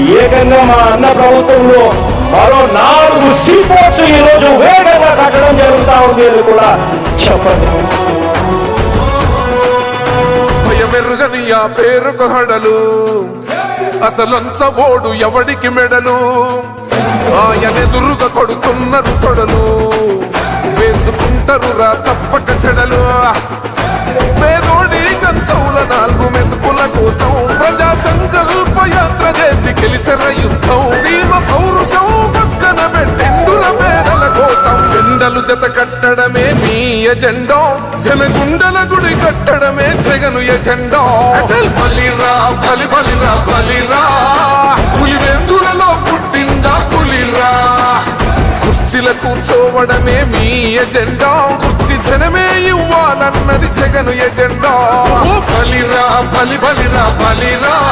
ఏకంగా మా అన్న ప్రభుత్వంలో మరో నాలుగు సీపోర్ట్స్ ఈ రోజు వేగంగా కట్టడం జరుగుతూ ఉంది అని కూడా చెప్పండి. భయమెరుగని ఆ పేరుకు హడలు. అసలంచబోడు ఎవడికి మెడలు? ఆయనెదురుగా కొడుతున్నారు తొడలు వేసుకుంటారు రా తప్పక చెడలు. అక్షర యుద్ధం. సీమ పౌరుషం పక్కన పెట్టిండుర పేదల కోసం. జెండలు జత కట్టడమే మీ ఎజెండో. జనగుండల గుడి కట్టడమే జగను ఎజెండో. అచల్ బలిరా బలి బలిరా బలిరా. పులివెందులలో పుట్టిందా పులిరా. కుర్చీల కూర్చోవడమే మీ ఎజెండా. కుర్చీ జనమే ఇవ్వాలన్నది జగను ఎజెండా. బలిరా బలి బలిరా బలిరా.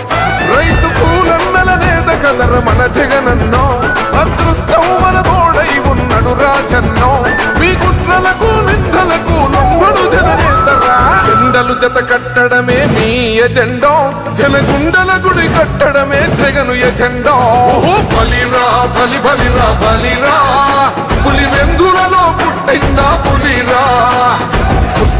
జగనర మన జగనన్నో అదృష్టం మన తోడై ఉన్నడు రాజన్నో. మీ కుట్రలకు నిందలకు లొంగడు జననేతరా. జెండలు జత కట్టడమే మీ ఎజెండో జనగుండల గుడి కట్టడమే జగను ఎజెండో. ఓ బలిరా బలి బలిరా. బలిరా పులి వెందులలో పుట్టిందా పులిరా.